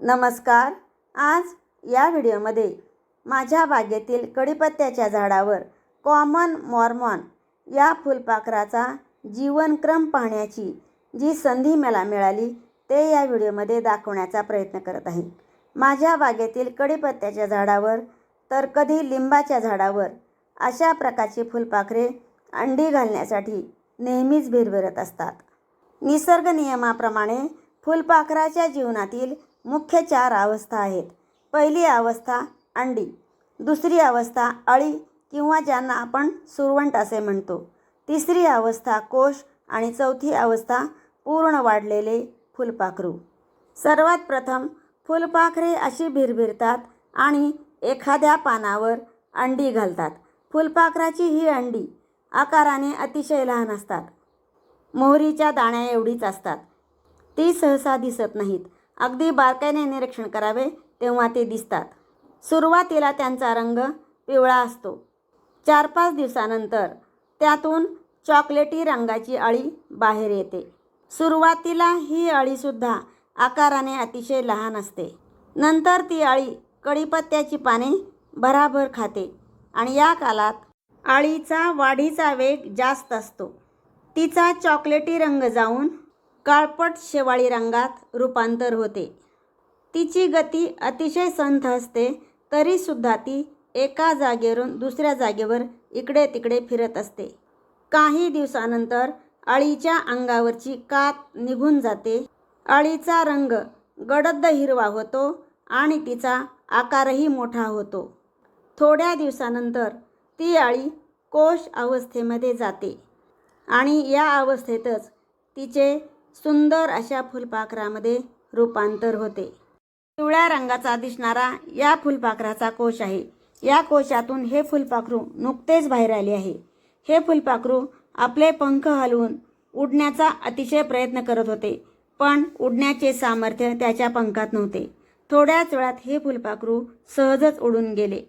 नमस्कार. आज या व्हिडिओमध्ये माझ्या बागेतील कडीपत्त्याच्या झाडावर कॉमन मॉर्मॉन या फुलपाखराचा जीवनक्रम पाहण्याची जी संधी मला मिळाली ते या व्हिडिओमध्ये दाखवण्याचा प्रयत्न करत आहे. माझ्या बागेतील कडीपत्त्याच्या झाडावर तर कधी लिंबाच्या झाडावर अशा प्रकारची फुलपाखरे अंडी घालण्यासाठी नेहमीच भिरभिरत असतात. निसर्ग नियमाप्रमाणे फुलपाखराच्या जीवनातील मुख्य चार अवस्था आहेत. पहिली अवस्था अंडी दुसरी अवस्था अळी किंवा ज्यांना आपण सुरवंट असे म्हणतो. तिसरी अवस्था कोश आणि चौथी अवस्था पूर्ण वाढलेले फुलपाखरू. सर्वात प्रथम फुलपाखरे अशी भिरभिरतात आणि एखाद्या पानावर अंडी घालतात. फुलपाखराची ही अंडी आकाराने अतिशय लहान असतात. मोहरीच्या दाण्या एवढीच असतात. ती सहसा दिसत नाहीत. अगदी बारकाईने निरीक्षण करावे तेव्हा ते दिसतात. सुरुवातीला त्यांचा रंग पिवळा असतो. चार पाच दिवसानंतर त्यातून चॉकलेटी रंगाची अळी बाहेर येते. सुरुवातीला ही अळीसुद्धा आकाराने अतिशय लहान असते. नंतर ती अळी कढीपत्त्याची पाने भराभर खाते आणि या कालात अळीचा वाढीचा वेग जास्त असतो. तिचा चॉकलेटी रंग जाऊन काळपट शेवाळी रंगात रूपांतर होते. तिची गती अतिशय संथ असते तरीसुद्धा ती एका जागेवरून दुसऱ्या जागेवर इकडे तिकडे फिरत असते. काही दिवसानंतर अळीच्या अंगावरची कात निघून जाते. अळीचा रंग गडद हिरवा होतो आणि तिचा आकारही मोठा होतो. थोड्या दिवसानंतर ती अळी कोश अवस्थेमध्ये जाते आणि या अवस्थेतच तिचे सुंदर अशा फुलपाखरामध्ये रूपांतर होते. पिवळ्या रंगाचा दिसणारा या फुलपाखराचा कोश आहे. या कोशातून हे फुलपाखरू नुकतेच बाहेर आले आहे. हे फुलपाखरू आपले पंख हलवून उडण्याचा अतिशय प्रयत्न करत होते पण उडण्याचे सामर्थ्य त्याच्या पंखात नव्हते. थोड्याच वेळात हे फुलपाखरू सहजच उडून गेले.